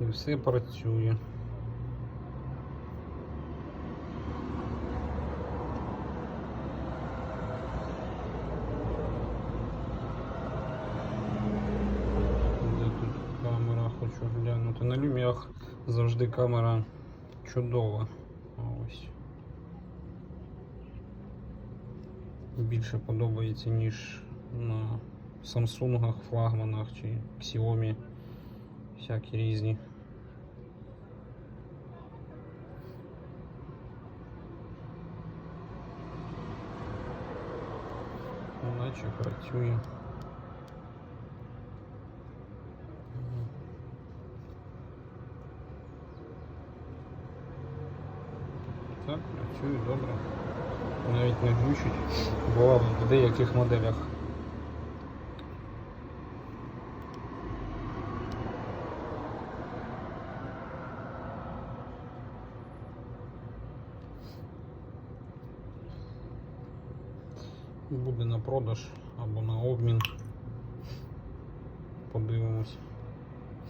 І все працює. Де тут камера, хочу глянути. На люміях завжди камера чудова. Ось. Більше подобається, ніж на Samsung, флагманах чи Xiaomi. Всякі різні. Наче працює. Так, працює добре. Навіть не глючить. Бувало в деяких моделях. Буде на продаж або на обмін. Подивимось.